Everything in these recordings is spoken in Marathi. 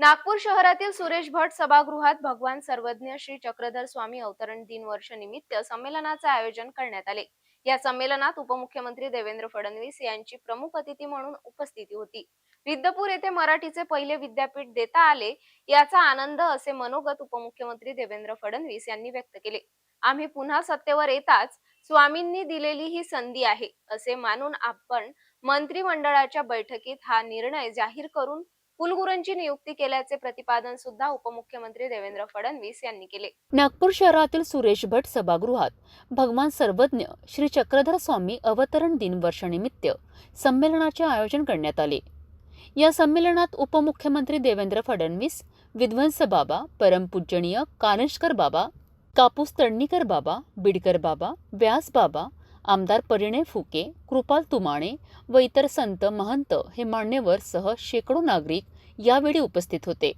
नागपूर शहरातील सुरेश भट सभागृहात भगवान सर्वज्ञ श्री चक्रधर स्वामी अवतरण दिन वर्ष निमित्त संमेलनाचे आयोजन करण्यात आले. या संमेलनात उपमुख्यमंत्री देवेंद्र फडणवीस यांची प्रमुख अतिथी म्हणून उपस्थिती होती. रिद्धपूर येथे मराठीचे पहिले विद्यापीठ देता आले याचा आनंद असे मनोगत उपमुख्यमंत्री देवेंद्र फडणवीस यांनी व्यक्त केले. आम्ही पुन्हा सत्तेवर येताच स्वामींनी दिलेली ही संधी आहे असे मानून आपण मंत्रिमंडळाच्या बैठकीत हा निर्णय जाहीर करून कुलगुरूंची नियुक्ती केल्याचे प्रतिपादन सुद्धा उपमुख्यमंत्री देवेंद्र फडणवीस यांनी केले. नागपूर शहरातील सुरेश भट सभागृहात भगवान सर्वज्ञ श्री चक्रधर स्वामी अवतरण दिन वर्षानिमित्त संमेलनाचे आयोजन करण्यात आले. या संमेलनात उपमुख्यमंत्री देवेंद्र फडणवीस विध्वंस बाबा परमपूजनीय कानशकर बाबा कापूस तडणीकर बाबा बिडकर बाबा व्यास बाबा आमदार परिणय फुके कृपाल तुमाणे व इतर संत महंत हे मान्यवर सह शेकडो नागरिक यावेळी उपस्थित होते.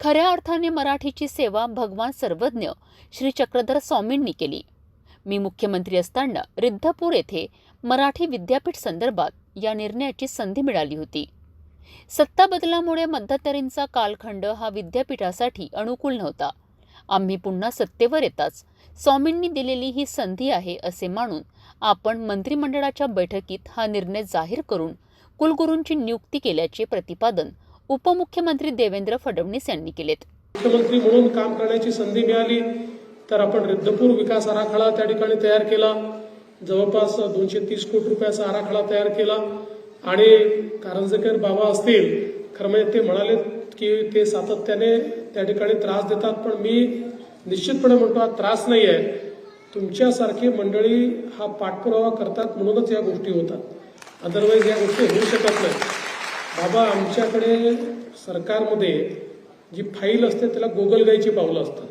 खऱ्या अर्थाने मराठीची सेवा भगवान सर्वज्ञ श्री चक्रधर स्वामींनी केली. मी मुख्यमंत्री असताना रिद्धपूर येथे मराठी विद्यापीठ संदर्भात या निर्णयाची संधी मिळाली होती. सत्ता बदलामुळे मध्यंतरींचा कालखंड हा विद्यापीठासाठी अनुकूल नव्हता. आम्ही पुन्हा सत्तेवर येताच स्वामींनी दिलेली ही संधी आहे असे मानून आपण मंत्रिमंडळाच्या बैठकीत हा निर्णय जाहीर करून कुलगुरूंची नियुक्ती केल्याचे प्रतिपादन उपमुख्यमंत्री देवेंद्र फडणवीस यांनी केलेत. मुख्यमंत्री म्हणून काम करण्याची संधी मिळाली तर आपण रिद्धपूर विकास आराखडा त्या ठिकाणी तयार केला. जवळपास दोनशे तीस कोटी रुपयाचा आराखडा तयार केला. आणि कारंजकर बाबा असतील खरं म्हणजे ते म्हणाले की ते सातत्याने त्या ठिकाणी त्रास देतात पण मी निश्चितपणे म्हणतो हा त्रास नाही आहे तुमच्यासारखी मंडळी हा पाठपुरावा करतात म्हणूनच या गोष्टी होतात. अदरवाईज या गोष्टी होऊ शकत नाही बाबा आमच्याकडे सरकारमध्ये जी फाईल असते त्याला गोगलगाईची पावलं असतात.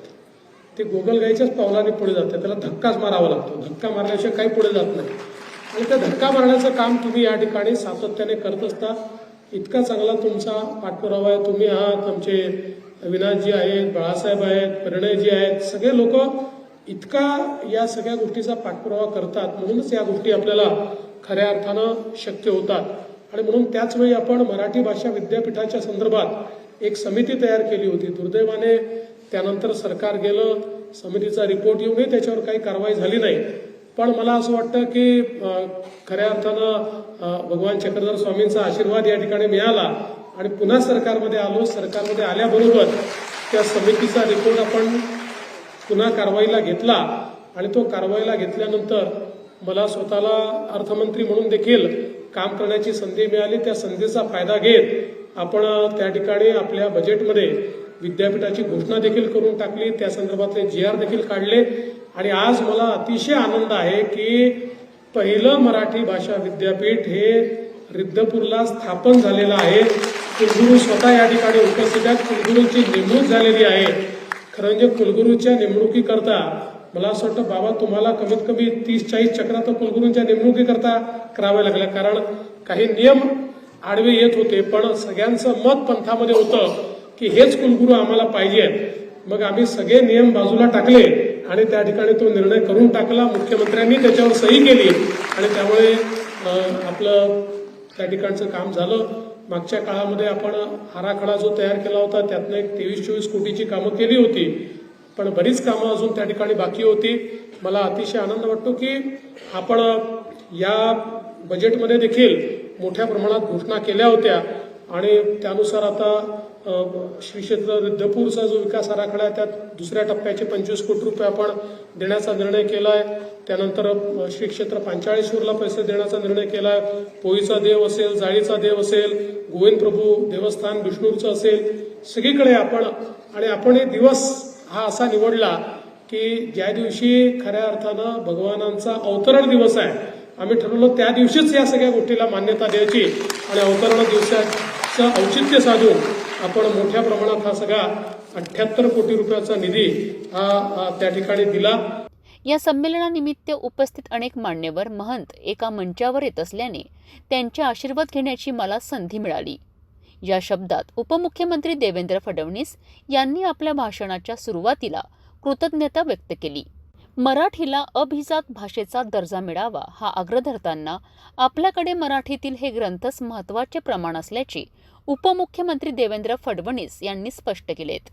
ते गोगलगाईच्याच पावलाने पुढे जाते त्याला धक्काच मारावा लागतो. धक्का मारल्याशिवाय काही पुढे जात नाही. आणि त्या धक्का मारण्याचं काम तुम्ही या ठिकाणी सातत्याने करत असता. इतका चांगला तुमचा पाठपुरावा आहे. तुम्ही आहात आमचे अविनाशजी आहेत बाळासाहेब आहेत प्रणयजी आहेत. सगळे लोक इतका या सगळ्या गोष्टीचा पाठपुरावा करतात. म्हणूनच या गोष्टी आपल्याला खऱ्या अर्थानं शक्य होतात. आणि म्हणून त्याचवेळी आपण मराठी भाषा विद्यापीठाच्या संदर्भात एक समिती तयार केली होती. दुर्दैवाने त्यानंतर सरकार गेलं समितीचा रिपोर्ट येऊनही त्याच्यावर काही कारवाई झाली नाही. पण मला असं वाटतं की खऱ्या अर्थानं भगवान चक्रधर स्वामींचा आशीर्वाद या ठिकाणी मिळाला आणि पुन्हा सरकारमध्ये आलो. सरकारमध्ये आल्याबरोबर त्या समितीचा रिपोर्ट आपण पुन्हा कारवाईला घेतला आणि तो कारवाईला घेतल्यानंतर मला स्वतःला अर्थमंत्री म्हणून देखील काम करण्याची संधी मिळाली त्या संधीचा फायदा घेत आपण त्या ठिकाणी आपल्या बजेटमध्ये विद्यापीठाची घोषणा देखील करून टाकली. त्या संदर्भातले जी आर देखील काढले. आणि आज मला अतिशय आनंद आहे की पहिलं मराठी भाषा विद्यापीठ हे रिद्धपूरला स्थापन झालेलं आहे. कुलगुरू स्वतः या ठिकाणी उपस्थित आहेत. कुलगुरूंची नेमणूक झालेली आहे. खरं म्हणजे कुलगुरूच्या नेमणुकीकरता मला असं वाटतं बाबा तुम्हाला कमीत कमी तीस चाळीस चक्रा तर कुलगुरूंच्या नेमणुकीकरता कराव्या लागल्या कारण काही नियम आडवे येत होते पण सगळ्यांचं मत पंथामध्ये होतं की हेच कुलगुरू आम्हाला पाहिजे. मग आम्ही सगळे नियम बाजूला टाकले आणि त्या ठिकाणी तो निर्णय करून टाकला. मुख्यमंत्र्यांनी त्याच्यावर सही केली आणि त्यामुळे आपलं त्या ठिकाणचं काम झालं. मागच्या काळामध्ये आपण आराखडा जो तयार केला होता त्यातनं एक तेवीस चोवीस कोटीची कामं केली होती. पण बरीच कामं अजून त्या ठिकाणी बाकी होती. मला अतिशय आनंद वाटतो की आपण या बजेटमध्ये देखील मोठ्या प्रमाणात घोषणा केल्या होत्या. आणि त्यानुसार आता श्री क्षेत्र रिद्धपूरचा जो विकास आराखडा आहे त्यात दुसऱ्या टप्प्याचे पंचवीस कोटी रुपये आपण देण्याचा निर्णय केला आहे त्यानंतर श्री क्षेत्र पांचाळेश्वरला पैसे देण्याचा निर्णय केला आहे पोईचा देव असेल जाळीचा देव असेल गोविंद प्रभू देवस्थान विष्णूरचं असेल सगळीकडे आपण आणि आपण हे दिवस हा असा निवडला की ज्या दिवशी खऱ्या अर्थानं भगवानांचा अवतरण दिवस आहे आम्ही ठरवलं त्या दिवशीच या सगळ्या गोष्टीला मान्यता द्यायची आणि अवतरण दिवसाचं औचित्य साधून आपण मोठ्या प्रमाणात हा सगळा अठ्याहत्तर कोटी रुपयाचा निधी हा हा त्या ठिकाणी दिला. या संमेलनानिमित्त उपस्थित अनेक मान्यवर महंत एका मंचावर येत असल्याने त्यांचे आशीर्वाद घेण्याची मला संधी मिळाली. या शब्दात उपमुख्यमंत्री देवेंद्र फडणवीस यांनी आपल्या भाषणाच्या सुरुवातीला कृतज्ञता व्यक्त केली. मराठीला अभिजात भाषेचा दर्जा मिळावा हा आग्रह धरताना आपल्याकडे मराठीतील हे ग्रंथच महत्त्वाचे प्रमाण असल्याचे उपमुख्यमंत्री देवेंद्र फडणवीस यांनी स्पष्ट केलेत.